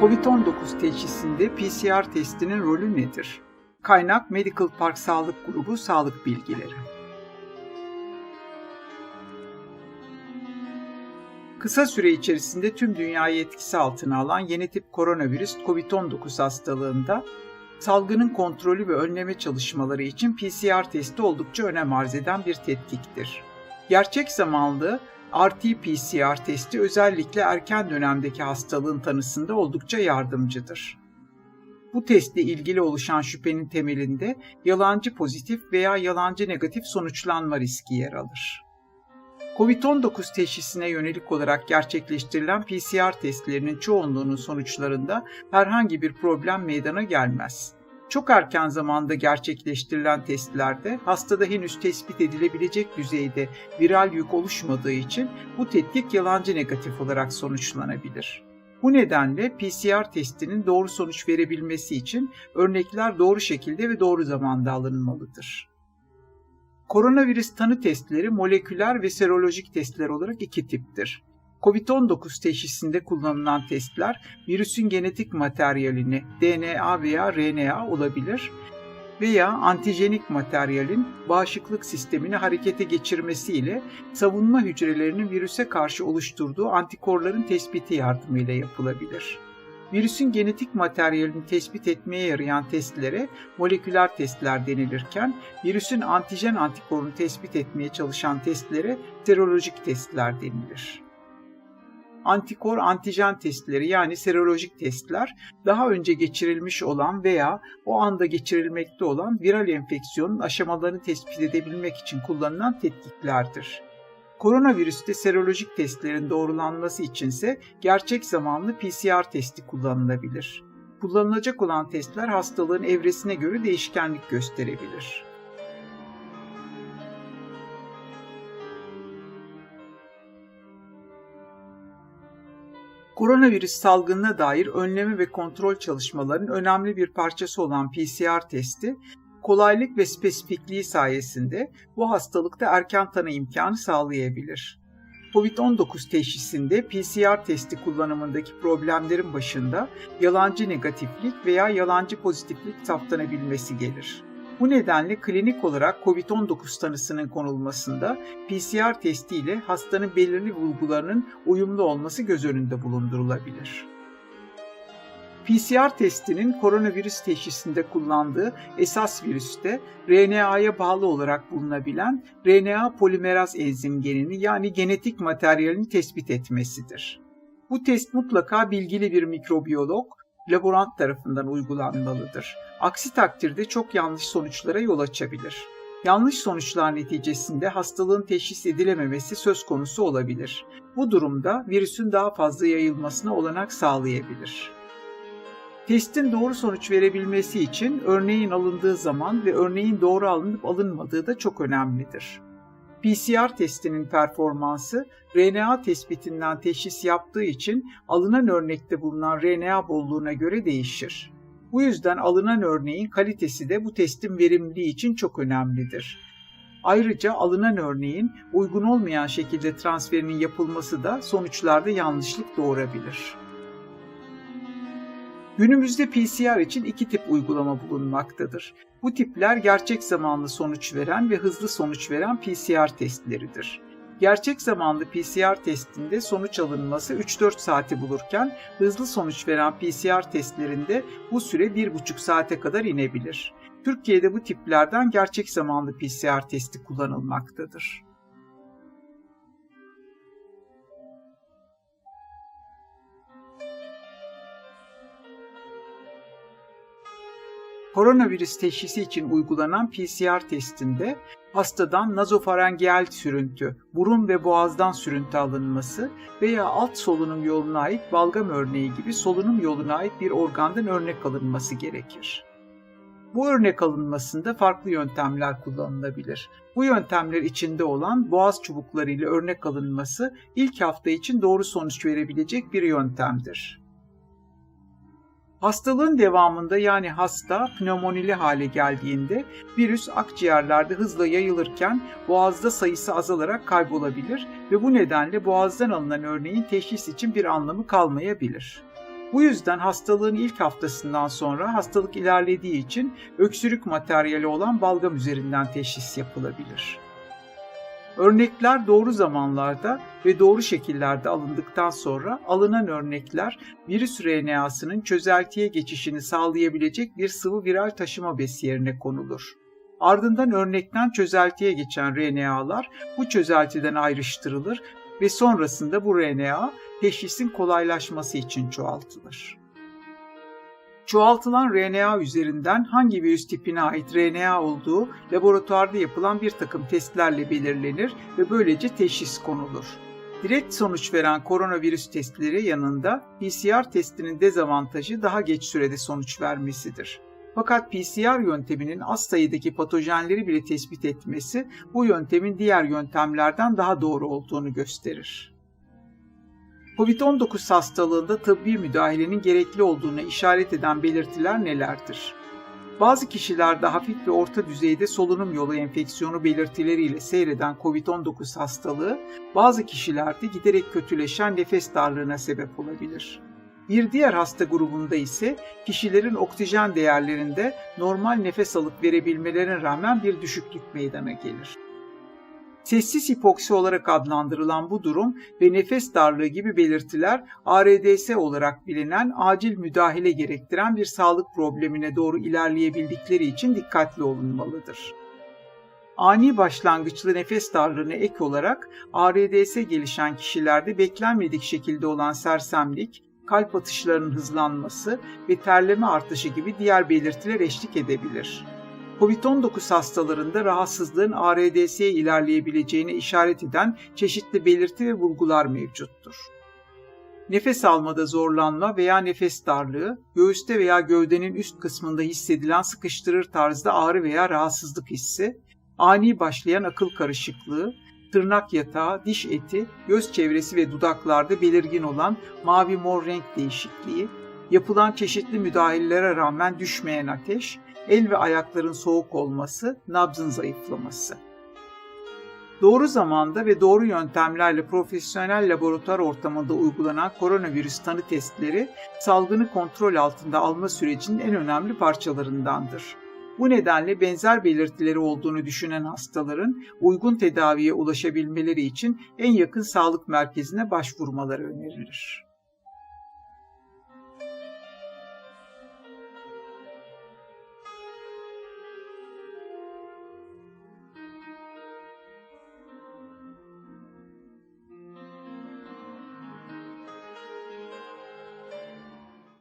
COVID-19 teşhisinde PCR testinin rolü nedir? Kaynak Medical Park Sağlık Grubu Sağlık Bilgileri. Kısa süre içerisinde tüm dünyayı etkisi altına alan yeni tip koronavirüs COVID-19 hastalığında salgının kontrolü ve önleme çalışmaları için PCR testi oldukça önem arz eden bir tetkiktir. Gerçek zamanlı RT-PCR testi özellikle erken dönemdeki hastalığın tanısında oldukça yardımcıdır. Bu testle ilgili oluşan şüphenin temelinde yalancı pozitif veya yalancı negatif sonuçlanma riski yer alır. COVID-19 teşhisine yönelik olarak gerçekleştirilen PCR testlerinin çoğunluğunun sonuçlarında herhangi bir problem meydana gelmez. Çok erken zamanda gerçekleştirilen testlerde hastada henüz tespit edilebilecek düzeyde viral yük oluşmadığı için bu tetkik yalancı negatif olarak sonuçlanabilir. Bu nedenle PCR testinin doğru sonuç verebilmesi için örnekler doğru şekilde ve doğru zamanda alınmalıdır. Koronavirüs tanı testleri moleküler ve serolojik testler olarak iki tiptir. COVID-19 teşhisinde kullanılan testler virüsün genetik materyalini DNA veya RNA olabilir veya antijenik materyalin bağışıklık sistemini harekete geçirmesiyle savunma hücrelerinin virüse karşı oluşturduğu antikorların tespiti yardımıyla yapılabilir. Virüsün genetik materyalini tespit etmeye yarayan testlere moleküler testler denilirken, virüsün antijen antikorunu tespit etmeye çalışan testlere serolojik testler denilir antikor antijen testleri yani serolojik testler daha önce geçirilmiş olan veya o anda geçirilmekte olan viral enfeksiyonun aşamalarını tespit edebilmek için kullanılan tetkiklerdir. Koronavirüste serolojik testlerin doğrulanması içinse gerçek zamanlı PCR testi kullanılabilir. Kullanılacak olan testler hastalığın evresine göre değişkenlik gösterebilir. Koronavirüs salgınına dair önleme ve kontrol çalışmalarının önemli bir parçası olan PCR testi, kolaylık ve spesifikliği sayesinde bu hastalıkta erken tanı imkanı sağlayabilir. COVID-19 teşhisinde PCR testi kullanımındaki problemlerin başında yalancı negatiflik veya yalancı pozitiflik saptanabilmesi gelir. Bu nedenle klinik olarak COVID-19 tanısının konulmasında PCR testiyle hastanın belirli bulgularının uyumlu olması göz önünde bulundurulabilir. PCR testinin koronavirüs teşhisinde kullandığı esas virüste RNA'ya bağlı olarak bulunabilen RNA polimeraz enzim genini yani genetik materyalini tespit etmesidir. Bu test mutlaka bilgili bir mikrobiyolog laborant tarafından uygulanmalıdır. Aksi takdirde çok yanlış sonuçlara yol açabilir. Yanlış sonuçlar neticesinde hastalığın teşhis edilememesi söz konusu olabilir. Bu durumda virüsün daha fazla yayılmasına olanak sağlayabilir. Testin doğru sonuç verebilmesi için örneğin alındığı zaman ve örneğin doğru alınıp alınmadığı da çok önemlidir. PCR testinin performansı RNA tespitinden teşhis yaptığı için alınan örnekte bulunan RNA bolluğuna göre değişir. Bu yüzden alınan örneğin kalitesi de bu testin verimliliği için çok önemlidir. Ayrıca alınan örneğin uygun olmayan şekilde transferinin yapılması da sonuçlarda yanlışlık doğurabilir. Günümüzde PCR için iki tip uygulama bulunmaktadır. Bu tipler gerçek zamanlı sonuç veren ve hızlı sonuç veren PCR testleridir. Gerçek zamanlı PCR testinde sonuç alınması 3-4 saati bulurken hızlı sonuç veren PCR testlerinde bu süre 1,5 saate kadar inebilir. Türkiye'de bu tiplerden gerçek zamanlı PCR testi kullanılmaktadır. Koronavirüs teşhisi için uygulanan PCR testinde hastadan nazofarengeal sürüntü, burun ve boğazdan sürüntü alınması veya alt solunum yoluna ait balgam örneği gibi solunum yoluna ait bir organdan örnek alınması gerekir. Bu örnek alınmasında farklı yöntemler kullanılabilir. Bu yöntemler içinde olan boğaz çubukları ile örnek alınması ilk hafta için doğru sonuç verebilecek bir yöntemdir. Hastalığın devamında yani hasta pneumonili hale geldiğinde virüs akciğerlerde hızla yayılırken boğazda sayısı azalarak kaybolabilir ve bu nedenle boğazdan alınan örneğin teşhis için bir anlamı kalmayabilir. Bu yüzden hastalığın ilk haftasından sonra hastalık ilerlediği için öksürük materyali olan balgam üzerinden teşhis yapılabilir. Örnekler doğru zamanlarda ve doğru şekillerde alındıktan sonra alınan örnekler virüs RNA'sının çözeltiye geçişini sağlayabilecek bir sıvı viral taşıma besi yerine konulur. Ardından örnekten çözeltiye geçen RNA'lar bu çözeltiden ayrıştırılır ve sonrasında bu RNA teşhisin kolaylaşması için çoğaltılır. Çoğaltılan RNA üzerinden hangi virüs tipine ait RNA olduğu laboratuvarda yapılan bir takım testlerle belirlenir ve böylece teşhis konulur. Direkt sonuç veren koronavirüs testleri yanında PCR testinin dezavantajı daha geç sürede sonuç vermesidir. Fakat PCR yönteminin az sayıdaki patojenleri bile tespit etmesi bu yöntemin diğer yöntemlerden daha doğru olduğunu gösterir. Covid-19 hastalığında tıbbi müdahalenin gerekli olduğuna işaret eden belirtiler nelerdir? Bazı kişilerde hafif ve orta düzeyde solunum yolu enfeksiyonu belirtileriyle seyreden COVID-19 hastalığı, bazı kişilerde giderek kötüleşen nefes darlığına sebep olabilir. Bir diğer hasta grubunda ise kişilerin oksijen değerlerinde normal nefes alıp verebilmelerine rağmen bir düşüklük meydana gelir. Sessiz hipoksi olarak adlandırılan bu durum ve nefes darlığı gibi belirtiler ARDS olarak bilinen acil müdahale gerektiren bir sağlık problemine doğru ilerleyebildikleri için dikkatli olunmalıdır. Ani başlangıçlı nefes darlığına ek olarak ARDS gelişen kişilerde beklenmedik şekilde olan sersemlik, kalp atışlarının hızlanması ve terleme artışı gibi diğer belirtiler eşlik edebilir. COVID-19 hastalarında rahatsızlığın ARDS'ye ilerleyebileceğine işaret eden çeşitli belirti ve bulgular mevcuttur. Nefes almada zorlanma veya nefes darlığı, göğüste veya gövdenin üst kısmında hissedilen sıkıştırır tarzda ağrı veya rahatsızlık hissi, ani başlayan akıl karışıklığı, tırnak yatağı, diş eti, göz çevresi ve dudaklarda belirgin olan mavi mor renk değişikliği, yapılan çeşitli müdahalelere rağmen düşmeyen ateş, el ve ayakların soğuk olması, nabzın zayıflaması. Doğru zamanda ve doğru yöntemlerle profesyonel laboratuvar ortamında uygulanan koronavirüs tanı testleri salgını kontrol altında alma sürecinin en önemli parçalarındandır. Bu nedenle benzer belirtileri olduğunu düşünen hastaların uygun tedaviye ulaşabilmeleri için en yakın sağlık merkezine başvurmaları önerilir.